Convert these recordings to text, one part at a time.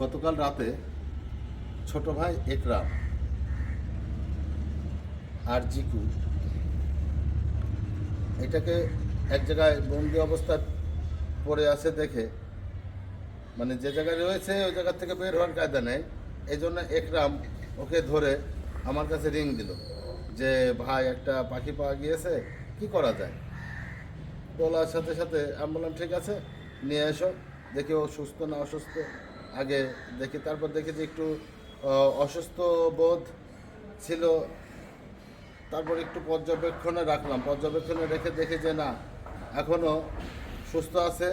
গতকাল রাতে ছোট ভাই একরাম, আর জিকু, এটাকে এক জায়গায় বন্দি অবস্থায় পড়ে আছে দেখে মানে যে জায়গায় রয়েছে ওই জায়গা থেকে বের হওয়ার কায়দা নেই। এই জন্য একরাম ওকে ধরে আমার কাছে রিং দিল যে, ভাই, একটা পাখি পাওয়া গিয়েছে, কি করা যায়? বলার সাথে সাথে আমি বললাম, ঠিক আছে, নিয়ে এসো, দেখি ও সুস্থ না অসুস্থ। আগে দেখি, তারপর দেখি যে একটু অসুস্থ বোধ ছিল। তারপর একটু পর্যবেক্ষণে রাখলাম। পর্যবেক্ষণে রেখে দেখি যে না এখনও সুস্থ আছে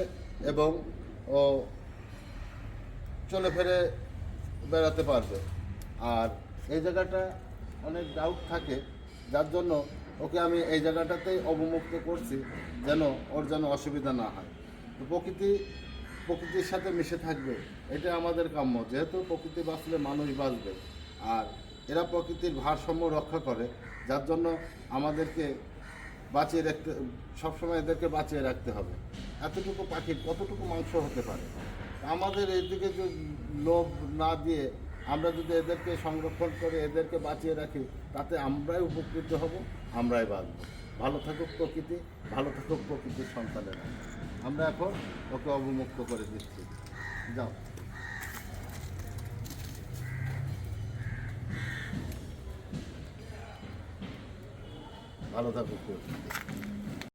এবং ও চলে ফেরে বেড়াতে পারবে। আর এই জায়গাটা অনেক ডাউট থাকে, যার জন্য ওকে আমি এই জায়গাটাতেই অবমুক্ত করছি, যেন ওর যেন অসুবিধা না হয়। প্রকৃতি প্রকৃতির সাথে মিশে থাকবে, এটা আমাদের কাম্য। যেহেতু প্রকৃতি বাঁচলে মানুষ বাঁচবে, আর এরা প্রকৃতির ভারসাম্য রক্ষা করে, যার জন্য আমাদেরকে বাঁচিয়ে রাখতে, সবসময় এদেরকে বাঁচিয়ে রাখতে হবে। এতটুকু পাখির, কতটুকু মাংস হতে পারে? আমাদের এইদিকে যদি লোভ না দিয়ে আমরা যদি এদেরকে সংরক্ষণ করে, এদেরকে বাঁচিয়ে রাখি, তাতে আমরাই উপকৃত হব, আমরাই বাঁচব। ভালো থাকুক প্রকৃতি, ভালো থাকুক প্রকৃতির সন্তানেরা। আমরা এখন ওকে অবমুক্ত করে দিচ্ছি। যাও। ভালো থাকুক